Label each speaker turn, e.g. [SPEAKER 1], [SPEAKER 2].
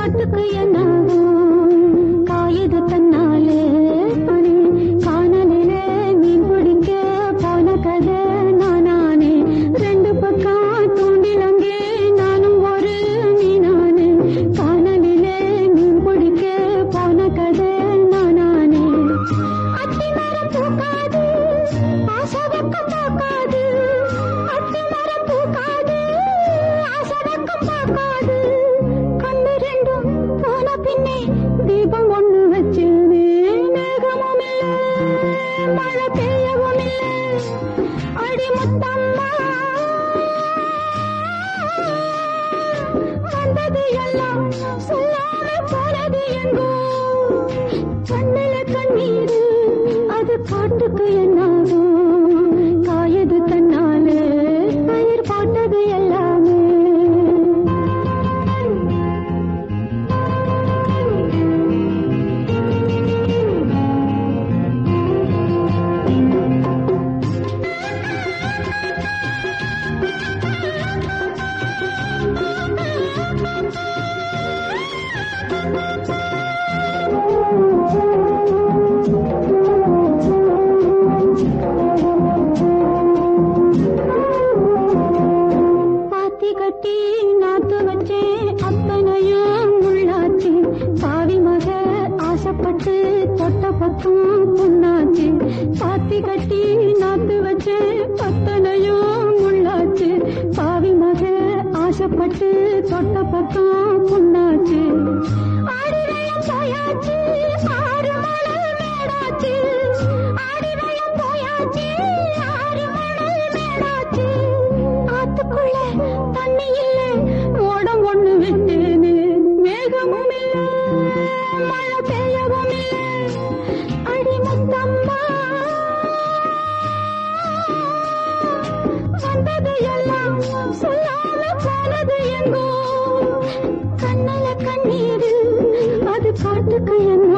[SPEAKER 1] ನಾಟಕಯ ನಂದು பின்னே தீபம் ஒண்ணு மேகமும் மழை பெய்யவும் அடி முத்தம்மா. வந்தது எல்லாம் சொல்லாம போனது எங்கோ. கண்ணில கண்ணீர் அது காட்டுக்கு கட்டி நாத்து வச்சேன் அத்தனையும் உள்ளாச்சு. சாவி மக ஆசைப்பட்டு தொட்ட பக்கம் புண்ணாச்சு. பாத்தி கட்டி நாத்து வச்சேன் அத்தனையும் உள்ளாச்சு. சாவி மக ஆசைப்பட்டு தொட்ட பக்கம் புண்ணாச்சு. ஆடிரையும் போயாச்சு ஆறு மலை சொல்லாம போனது எங்கோ கண்ணல கண்ணீர் அது காட்டுக்கு என்னாகும்